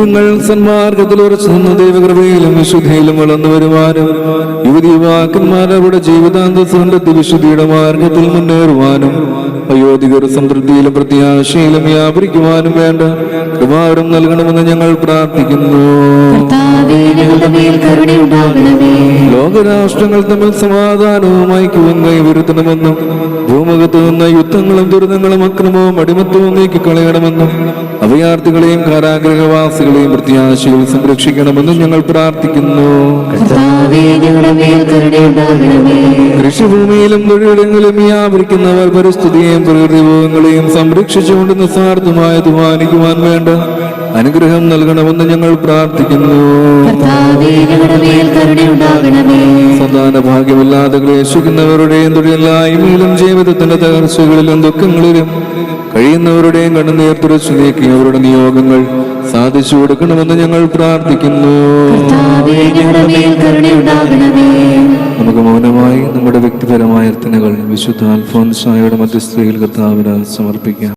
കുഞ്ഞുങ്ങൾ സന്മാർഗത്തിൽ ഉറച്ചു നിന്ന് ദൈവകൃപയിലും വിശുദ്ധിയിലും വളർന്നു വരുവാനും യുവതി യുവാക്കന്മാർ അവരുടെ ജീവിതാന്തസ്സുണ്ടെത്തി വിശുദ്ധിയുടെ മാർഗത്തിൽ മുന്നേറുവാനും അയോധികർ സംതൃപ്തിയിലും പ്രത്യാശയിലും വ്യാപരിക്കുവാനും വേണ്ട കൃപാവരം നൽകണമെന്ന് ഞങ്ങൾ പ്രാർത്ഥിക്കുന്നു. ലോകരാഷ്ട്രങ്ങൾ തമ്മിൽ സമാധാനവും ഐക്യവും കൈവരുത്തണമെന്നും ഭൂമുഖത്ത് നിന്ന് യുദ്ധങ്ങളും ദുരിതങ്ങളും അക്രമവും അടിമത്തവും നീക്കിക്കളയണമെന്നും അഭയാർത്ഥികളെയും കാരാഗ്രഹവാസികളെയും പ്രത്യാശയിൽ സംരക്ഷിക്കണമെന്നും ഞങ്ങൾ പ്രാർത്ഥിക്കുന്നു. കൃഷിഭൂമിയിലും തൊഴിലിടങ്ങളിലും വ്യാപരിക്കുന്നവർ പരിസ്ഥിതിയെയും പ്രകൃതി ഭൂങ്ങളെയും സംരക്ഷിച്ചുകൊണ്ട് നിസ്സാർത്ഥമായ അധ്വാനിക്കുവാൻ വേണ്ട അനുഗ്രഹം നൽകണമെന്ന് ഞങ്ങൾ പ്രാർത്ഥിക്കുന്നു. സന്താന ഭാഗ്യമില്ലാതെ ക്ലേശിക്കുന്നവരുടെയും തൊഴിലില്ലായ്മയിലും ജീവിതത്തിന്റെ തകർച്ചകളിലും ദുഃഖങ്ങളിലും കഴിയുന്നവരുടെയും കണ്ണുനീർ തുറച്ചു നീക്കി അവരുടെ നിയോഗങ്ങൾ സാധിച്ചു കൊടുക്കണമെന്ന് ഞങ്ങൾ പ്രാർത്ഥിക്കുന്നു. നമുക്ക് മൗനമായി നമ്മുടെ വ്യക്തിപരമായ അർത്ഥനകൾ വിശുദ്ധ അൽഫോൻസായുടെ മധ്യസ്ഥയിൽ കർത്താവിന് സമർപ്പിക്കാം.